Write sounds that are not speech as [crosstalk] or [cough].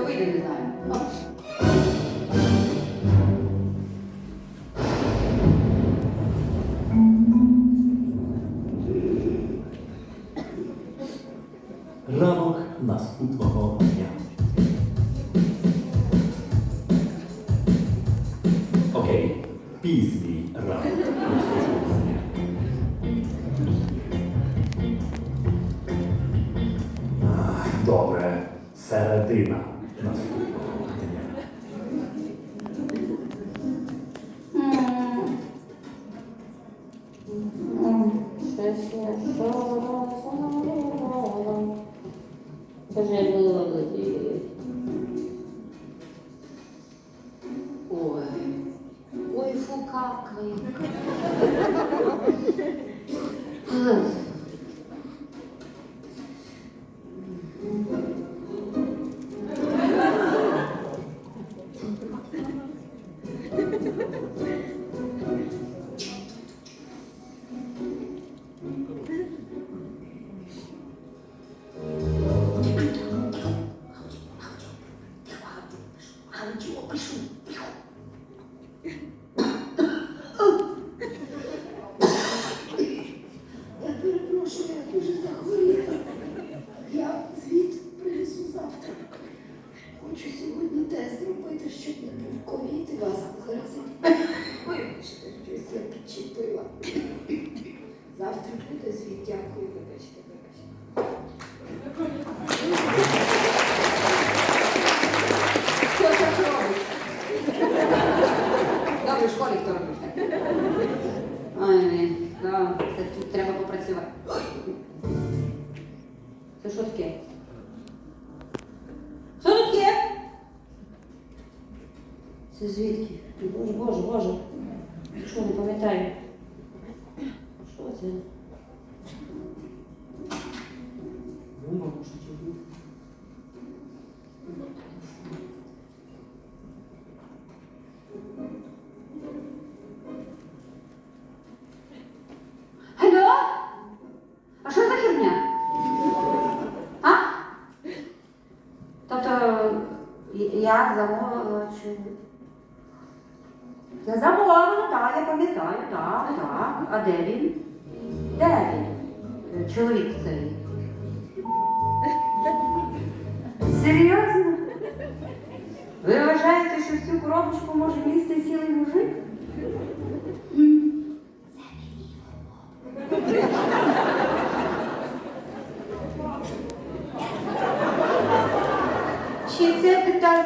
То вийде, не знаю. Ну. Ранок наступного дня. Окей, пізній ранок наступного дня. Ах, Добре, Середина наступного дня. Боже, молоді. Ой. Ой, фу, какає. [laughs] Я перепрошую, я дуже захворіла. Сьогодні тест зробити, щоб не був ковід і вас заразити. Вибачте, щось я підчепила. Завтра буде звіт. Дякую, вибачте, вибачте. Школі хто робить ні. Да, це тут треба попрацювати. Це що таке? Це звідки? Боже, боже, боже. Що, не пам'ятаю. Що це? Алло? А що за херня? А? Тобто, я замовила чи. Я замовила, так, я пам'ятаю, так, так. А де він? Де він? Е, Чоловік цей. Серйозно? Ви вважаєте, що в цю коробочку може місти цілий мужик? Чи це питання